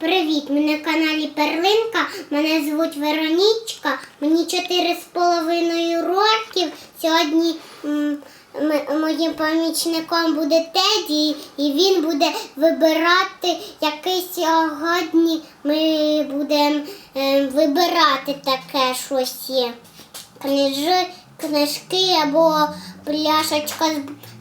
Привіт, ми на каналі Перлинка. Мене звуть Веронічка. Мені 4,5 років. Сьогодні моїм помічником буде Теді, і він буде вибирати, який сьогодні ми будемо е, вибирати таке щось. є. Книжки або пляшечка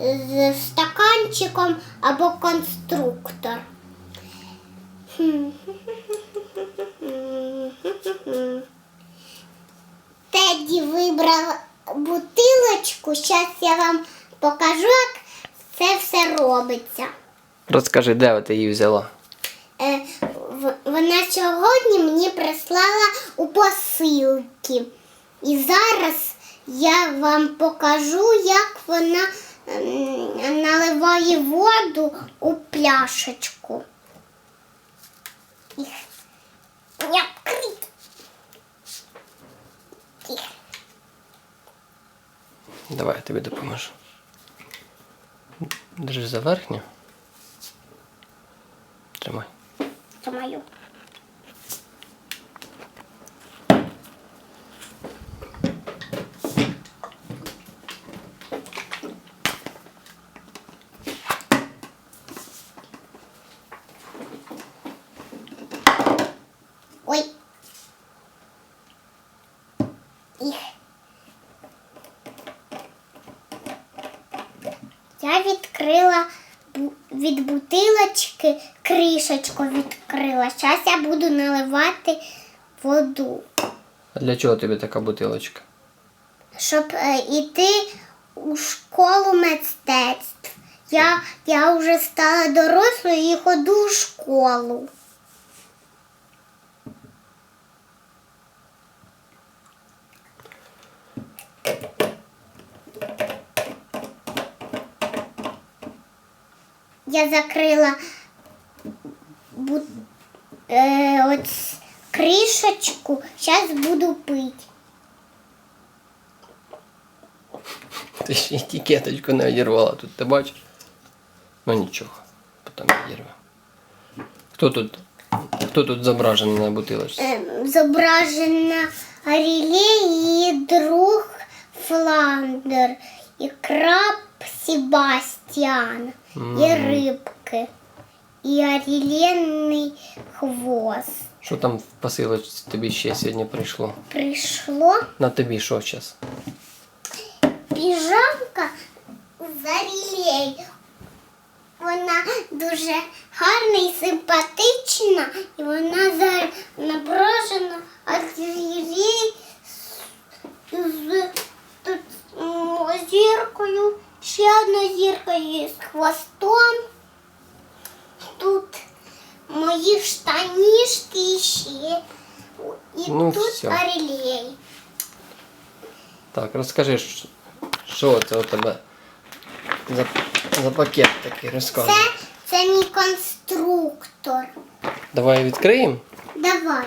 з стаканчиком, або конструктор. Теді вибрав бутилочку. Зараз я вам покажу, як це все робиться. Розкажи, де ти її взяла? Е, вона сьогодні мені прислала у посилки. І зараз я вам покажу, як вона наливає воду у пляшечку. Їх. Не відкрити. Їх. Давай я тобі допоможу. Держи за верхню. Тримай. Це Я відкрила від бутилочки кришечку відкрила. Зараз я буду наливати воду, А для чого тобі така бутилочка? щоб е, йти у школу мистецтв. Я, я вже стала дорослою і ходу у школу. Я закрила бу... е, от кришечку, зараз буду пити. Ти ж етикеточку не одірвала тут, ти бачиш? Ну нічого, потім одірве. Хто тут? Хто тут зображений на бутилочці? Ем, зображена Аріле і друг Фландер, і краб Себастьян, і рибки, і Аріленний хвост. Що там в посилочці тобі ще сьогодні прийшло? Прийшло На тобі що зараз? піжамка з Арілей. Вона дуже гарна і симпатична, і вона за- наброжена Арілей з тут, м, зіркою, ще одна зірка є з хвостом. Тут мої штанішки і ще. І Ну, тут всьо. Арілей. Так, розкажи, що- що це у тебе за, за пакет такий, розказуй. Це, це мій конструктор. Давай відкриємо. Давай.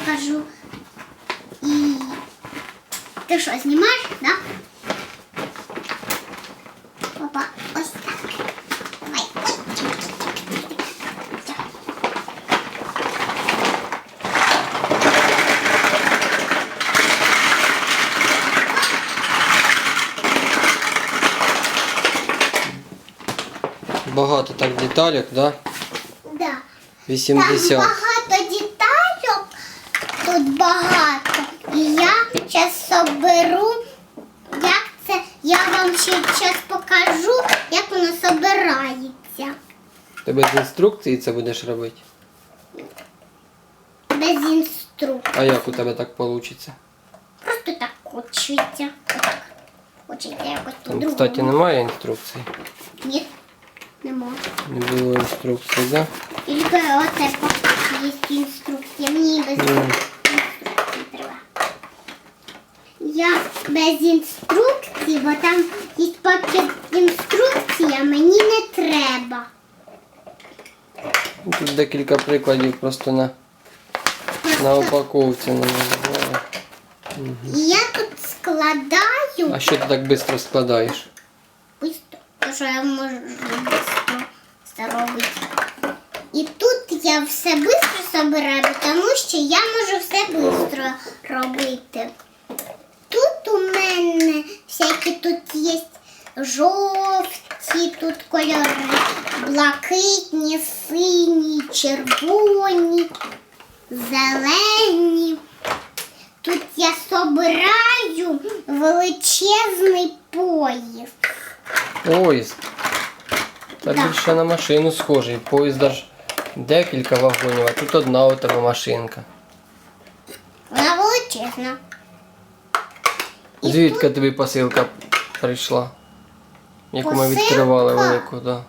покажу. І ти що, знімаєш, да? Опа, ось так. Давай. Багато так деталек, да? Да. Там 80. багато дітальок, тут багато. І я зараз соберу, як це, я вам ще зараз покажу, як воно собирається. Ти без інструкції це будеш робити? Без інструкції. А як у тебе так вийде? Просто так хочеться. Хочеться якось Там, по-другому. кстати, немає інструкції. Ні, нема. Не було інструкції, да? Тільки оце є інструкція. Мені без Ну, інструкції треба. Я без інструкції, бо там є пакет інструкції, а мені не треба. Тут декілька прикладів просто на, на упаковці. І я тут складаю. А що ти так швидко складаєш? то, що я можу швидко це робити. І тут я все швидко собираю, тому що я можу все швидко робити. У мене всякі тут є жовті, тут кольори блакитні, сині, червоні, зелені. Тут я собираю величезний поїзд. Поїзд. Та Да. більше на машину схожий. Поїзд аж декілька вагонів, а тут одна у тебе машинка. Вона величезна. Звідки тобі посилка прийшла? Яку ми відкривали велику, да.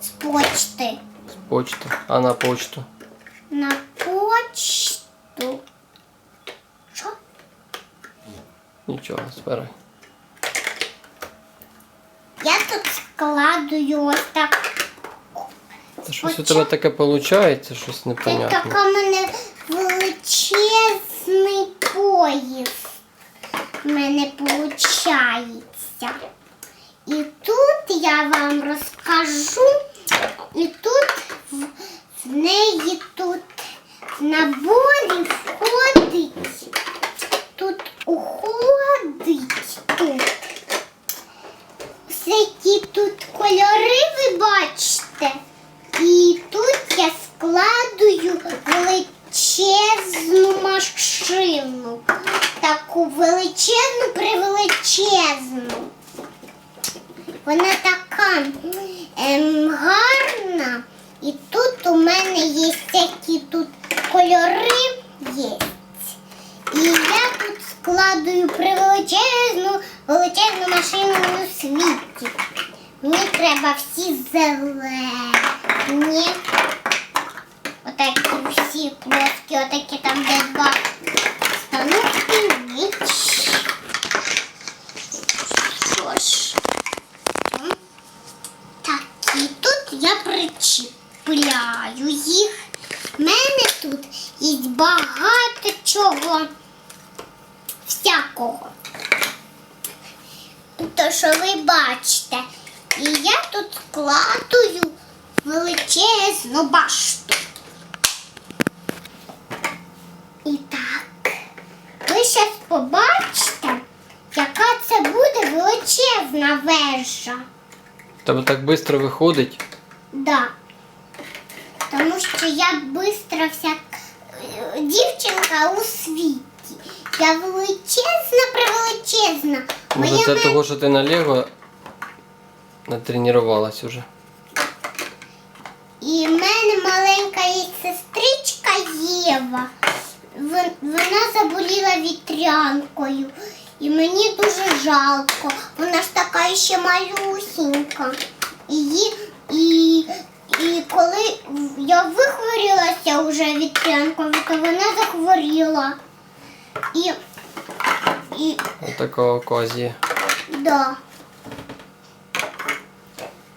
З почти. З почти. А на почту. На почту. Що? Нічого, збирай. Я тут складую ось так. Та щось у тебе таке виходить, щось Це непонятне. така в мене величезний поїзд. У мене виходить. І тут я вам розкажу, і тут в, в неї тут в наборі входить, тут уходить тут. Всякі тут кольори ви бачите. І тут я складую величезну машину. Таку величезну превеличезну. Вона така ем, гарна. І тут у мене є всякі тут кольори є. І я тут складую превеличезну величезну машину у світі. Мені треба всі зелені. Отакі всі плоскі, отакі там де два станочки. Що ж. Так, і тут я причіпляю їх. У мене тут є багато чого всякого. То, що ви бачите. І я тут складую величезну башту. І так, ви зараз побачите, яка це буде величезна вежа. В Тебе так швидко виходить. Да. Тому що я бистро вся е, дівчинка у світі. Я величезна, превеличезна. Може Моя це ме- того, що ти на Лего натренувалась уже. І в мене маленька є сестричка Єва. Вона заболіла вітрянкою. І мені дуже жалко. Вона ж така ще малюсінька. Її- і, і коли я вихворілася вже вітрянкою, то вона захворіла. І, і Отака оказія. Да.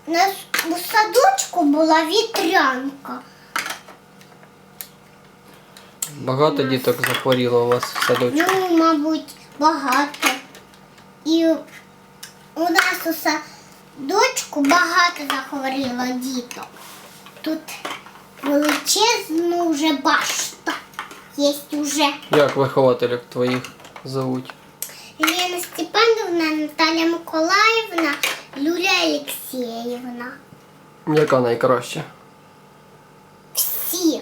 У нас у садочку була вітрянка. Багато діток захворіло у вас в садочку. Ну, мабуть, багато. І у нас у садочку багато захворіло діток. Тут величезна вже башта. Є уже Як вихователів твоїх зовуть? Лена Степановна, Наталя Миколаївна, Люля Олексєєвна. Яка найкраща? Всі.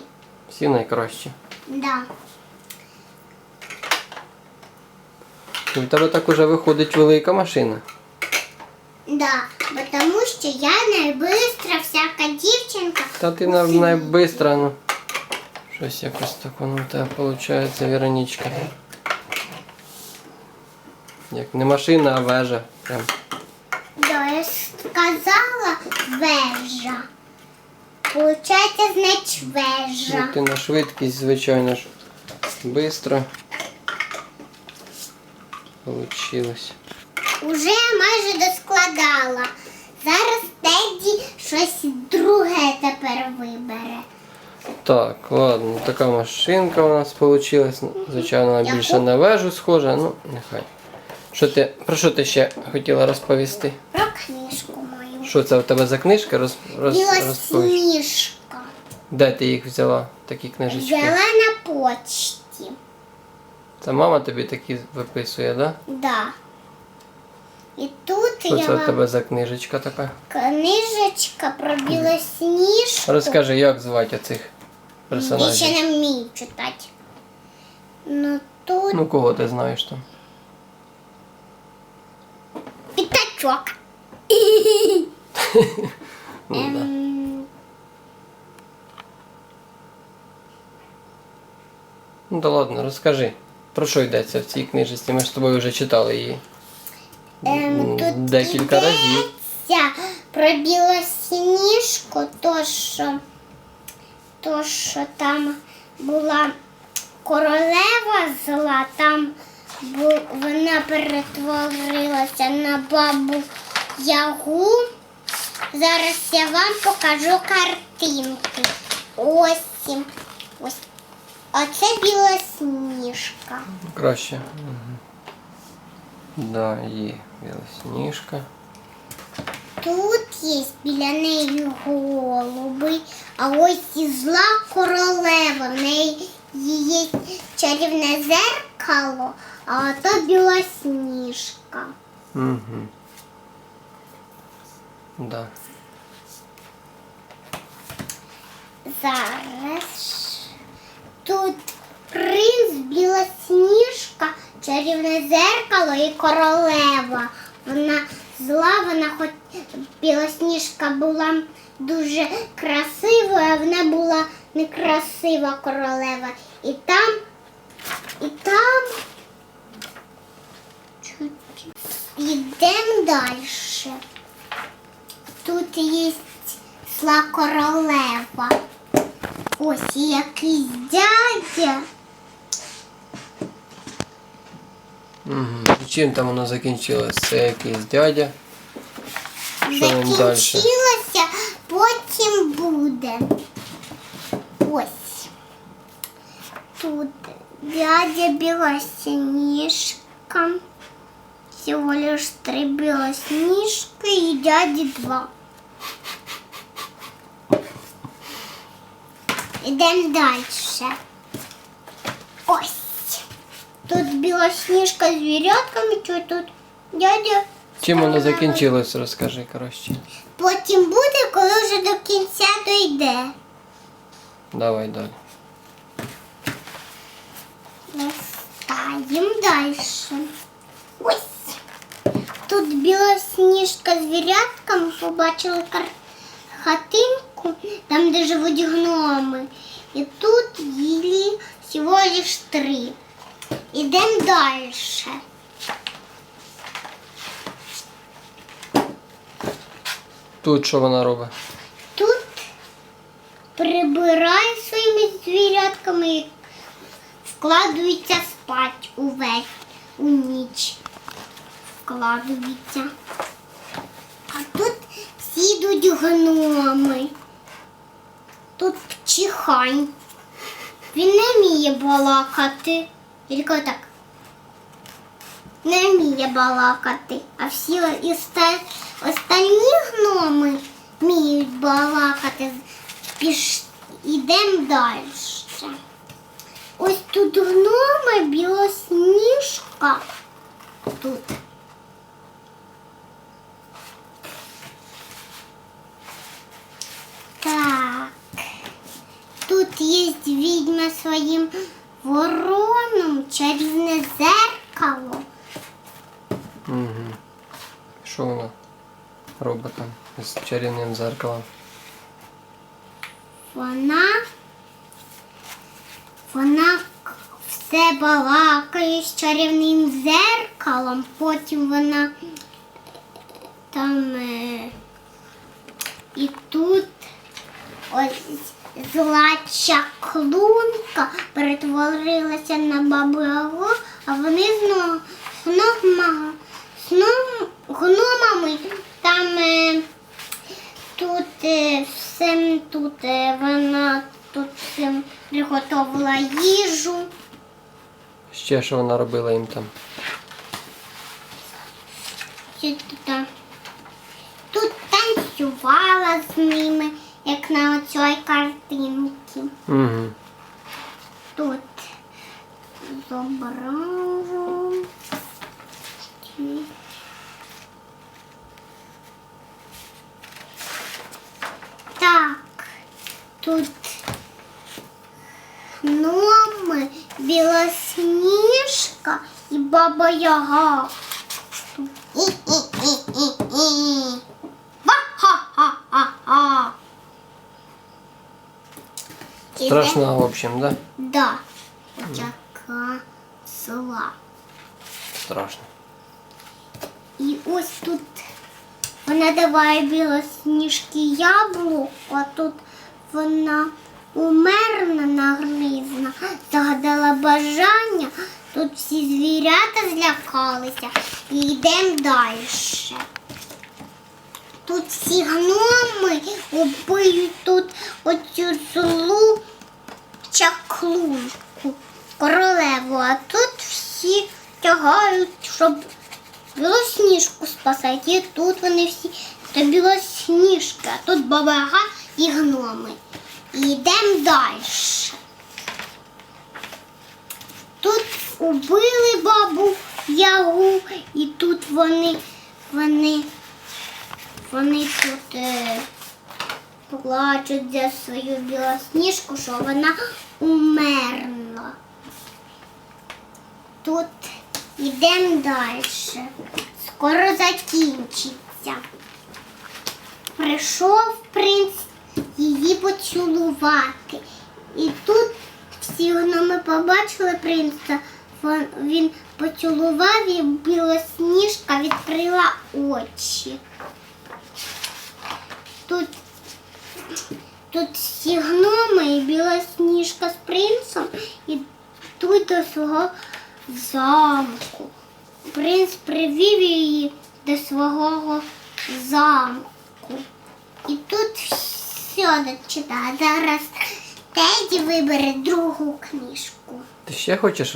Всі найкращі. Да. В тебе так уже виходить велика машина. Да, потому що я найбистра всяка дівчинка. Та ти у на світі. найбистро, ну. Щось якось так воно в тебе виходить, Вероничка. Як не машина, а вежа. Прям. Да, я сказала вежа. Получається, значить Ну, вежа. ти на швидкість, звичайно ж. Бистро. Получилось. Уже майже доскладала. Зараз Теді щось друге тепер вибере. Так, ладно, така машинка у нас вийшла. Звичайно, вона більше на вежу схожа, ну нехай. Що ти, про що ти ще хотіла розповісти? Про книжку мою. Що це у тебе за книжка? Роз, роз. Білосніжка. Де ти їх взяла, такі книжечки? Взяла на почті. Це мама тобі такі виписує, да? Да. І тут Що я це у вам тебе за книжечка така? книжечка про білосніжку. Розкажи, як звати оцих Я ще не вмію читати. Ну тут Ну кого ти знаєш там? п'ятачок. Ну, да. Ем, ну да ладно, розкажи. Про що йдеться в цій книжці? Ми ж з тобою вже читали її. ем, тут Декілька разів. йдеться про білосніжку, то що, то, що там була королева зла, там бу- вона перетворилася на бабу Ягу. Зараз я вам покажу картинки. Ось. Ось. Оце білосніжка. Краще. Угу. Да, є білосніжка. Тут є біля неї голуби, а ось і зла королева. В неї є чарівне зеркало, а ото білосніжка. Угу. Да. Зараз тут принц, білосніжка, чарівне зеркало і королева. Вона зла, вона хоч білосніжка була дуже красивою, а вона була некрасива королева. І там, і там. Йдемо далі. Тут є зла королева. Ось якийсь дядя. Угу. Чим там воно закінчилось? Це якийсь дядя. Що? Закінчилося, потім буде. Ось. Тут дядя Білосніжка. Всего лишь три білосніжки і дяді два. Ідемо далі. Ось. Білосніжка з звірятками, що тут дядя. Чим воно закінчилось, розкажи краще. Потім буде, коли вже до кінця дойде. Давай далі. Листаємо далі. Ось. Тут білосніжка з вірятками побачили кар... хатинку, там, де живуть гноми. І тут їли всього лиш три. Ідемо далі. Тут що вона робить? Тут прибирає своїми звірятками і вкладується спать увесь у ніч. Вкладується. А тут всі йдуть гноми. Тут чихань. Він не вміє балакати. Тільки так. Не вміє балакати. А всі іста- остальні гноми вміють балакати. Піш... Ідемо далі. Ось тут гноми, білосніжка. Тут. Чарівним зеркалом? Вона, вона все балакає з чарівним зеркалом, потім вона там е, і тут ось зла чаклунка перетворилася на бабу а вони знов, знов, знов гномами там. Е, Тут е, всім тут е, вона тут всім приготувала їжу. Ще що вона робила їм там? Що тут? Тут танцювала з ними, як на оцій картинці. Угу. Тут зображу. Так, тут гноми, білосніжка І-і-і-і-і. Ва-ха-ха-ха-ха. Страшно, в общем, да? Да. Така зла. Страшно. І ось тут вона даває білосніжки яблуко, а тут вона умерна нагризна, загадала бажання. Тут всі звірята злякалися і йдемо далі. Тут всі гноми убиють тут оцю злу чаклунку, королеву, а тут всі тягають, щоб білосніжку спасати. І тут вони всі та білосніжки, а тут баба Яга і гноми. І йдемо далі. Тут убили бабу Ягу, і тут вони, вони, вони тут е, плачуть за свою білосніжку, що вона умерла. Тут йдемо далі. Скоро закінчиться. Прийшов принц її поцілувати. І тут всі гноми побачили принца. Він поцілував і білосніжка відкрила очі. Тут, тут всі гноми і білосніжка з принцем йдуть до свого замку. Принц привів її до свого замку. І тут все читає. Зараз Теді вибере другу книжку. Ти ще хочеш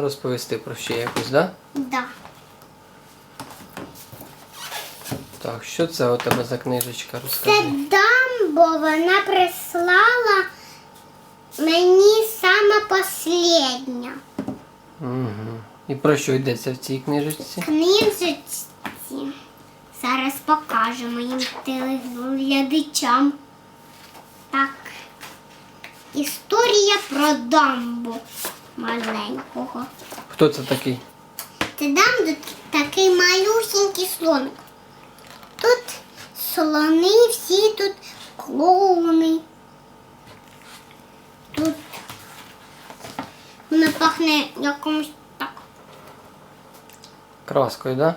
розповісти про ще якусь, да? Да. Так, що це у тебе за книжечка? Це Дамбо вона прислала мені саме последня Угу. І про що йдеться в цій книжечці? книжечці. Зараз покажу моїм телеглядачам. Так. Історія про Дамбо маленького. Хто це такий? Це дам такий малюсенький слоник. Тут слони, всі тут клоуни. Тут воно пахне якомусь так. Краскою, да?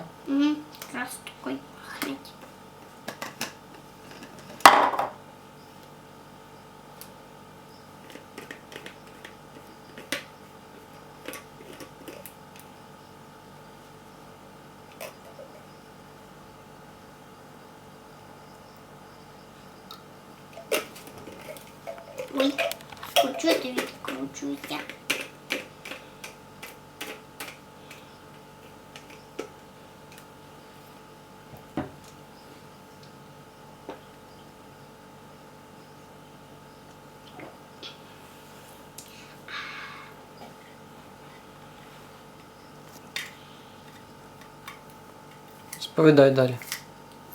Сповідай далі.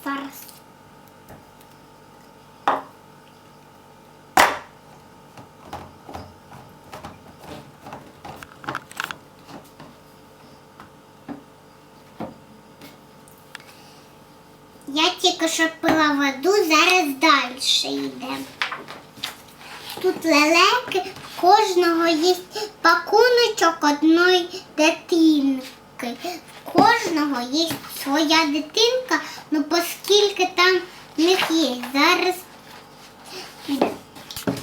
Зараз. Я тільки що пила воду, зараз далі йдемо. Тут лелеки, кожного є пакуночок одної дитинки. В кожного є своя дитинка, ну оскільки там в них є. Зараз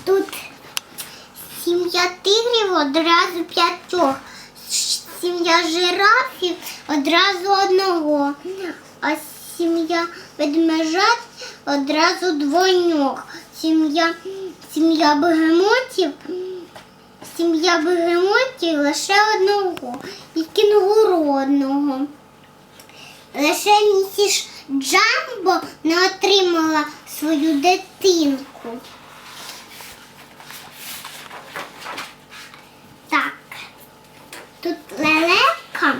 тут сім'я тигрів одразу п'ятьох, сім'я жирафів одразу одного, а сім'я ведмежат одразу двойньох. Сім'я, сім'я бегемотів, сім'я бегемотів лише одного і кінгуру одного. Лише місіж Джамбо не отримала свою дитинку. Так, тут лелека.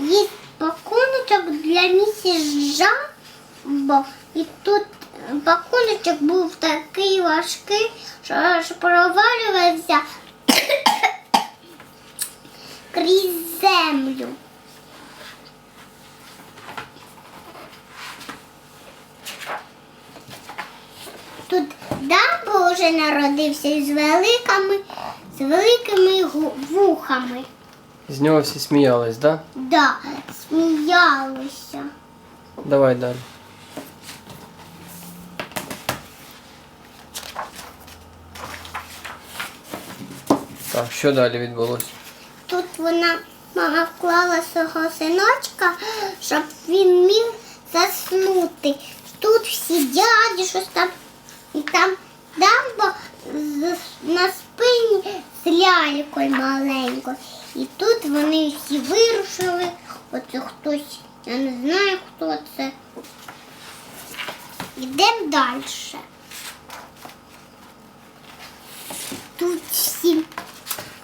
Є пакуночок для місіс Жабо. І тут пакуночок був такий важкий, що аж провалювався крізь землю. Тут Дамбо вже народився із великими, з великими гу- вухами. З нього всі сміялись, да? Да, сміялися. Давай далі. Так, що далі відбулося? Тут вона мама вклала свого синочка, щоб він міг заснути. Тут всі дяді, щось там, і там дамбо на спині з лялькою маленькою. І тут вони всі вирушили. Оце хтось, я не знаю, хто це. Йдемо далі. Тут всі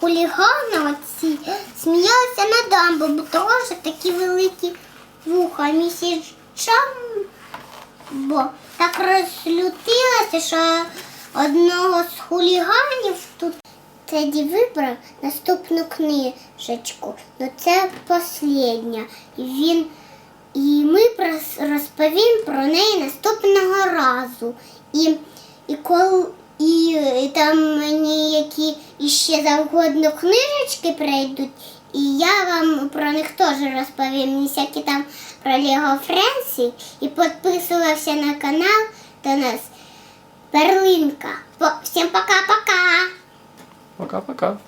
хулігани оці сміялися на дамбу, бо теж такі великі вуха. Місіс Джамбо так розлютилася, що одного з хуліганів тут Теді вибрав наступну книжечку. Ну це остання. І він і ми розповім про неї наступного разу. І, і, кол, і, і там мені які іще завгодно книжечки прийдуть, і я вам про них теж розповім. Всякі там про Лего Френсі. І підписувався на канал до нас. Перлинка. Всім пока-пока! Пока-пока.